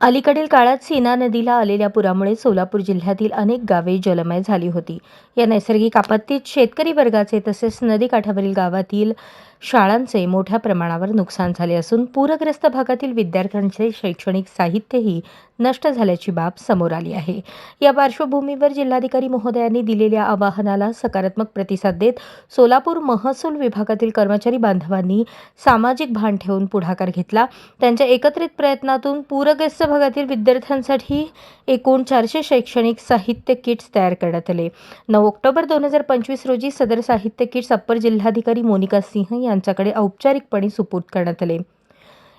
अलीकडील काळात सीना नदीला आलेल्या पुरामुळे सोलापूर जिल्ह्यातील अनेक गावे जलमय झाली होती. या नैसर्गिक आपत्तीत शेतकरी वर्गाचे तसेच नदीकाठावरील गावातील शाळांचे मोठ्या प्रमाणावर नुकसान झाले असून पूरग्रस्त भागातील विद्यार्थ्यांचे शैक्षणिक साहित्यही नष्ट झाल्याची बाब समोर आली आहे. या पार्श्वभूमीवर जिल्हाधिकारी महोदयांनी दिलेल्या आवाहनाला सकारात्मक प्रतिसाद देत सोलापूर महसूल विभागातील कर्मचारी बांधवांनी सामाजिक भान ठेवून पुढाकार घेतला. त्यांच्या एकत्रित प्रयत्नातून पूरग्रस्त भागातील विद्यार्थ्यांसाठी एकूण चारशे शैक्षणिक साहित्य किट्स तयार करण्यात आले. नऊ ऑक्टोबर दोन हजार पंचवीस रोजी सदर साहित्य किट्स अप्पर जिल्हाधिकारी मोनिका सिंह यांच्याकडे औपचारिकपणे सुपूर्द करण्यात आले.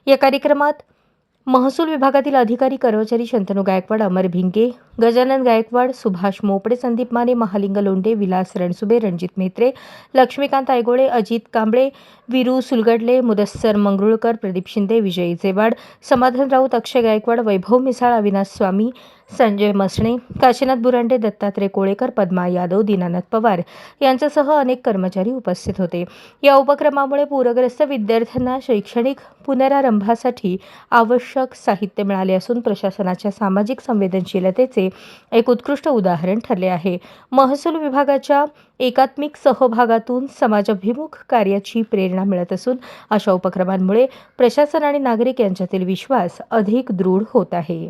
या कार्यक्रमात महसूल विभागातील अधिकारी कर्मचारी शंतनू गायकवाड अमर भिंगे गजानन गायकवाड सुभाष मोपडे संदीप माने महालिंग लोंढे विलास रणसुबे रणजित मेत्रे लक्ष्मीकांत आयगोळे अजित कांबळे विरू सुलगडले मुदस्सर मंगरुळकर प्रदीप शिंदे विजय इजेवाड समाधान राऊत अक्षय गायकवाड वैभव मिसाळ अविनाश स्वामी संजय मसणे काशीनाथ बुरांडे दत्तात्रय कोळेकर पद्मा यादव दीनानाथ पवार यांच्यासह अनेक कर्मचारी उपस्थित होते. या उपक्रमामुळे पूरग्रस्त विद्यार्थ्यांना शैक्षणिक पुनरारंभासाठी आवश्यक साहित्य मिळाले असून प्रशासनाच्या सामाजिक संवेदनशीलतेचे एक उत्कृष्ट उदाहरण ठरले आहे. महसूल विभागाच्या एकात्मिक सहभागातून समाजाभिमुख कार्याची प्रेरणा मिळत असून अशा उपक्रमांमुळे प्रशासन आणि नागरिक यांच्यातील विश्वास अधिक दृढ होत आहे.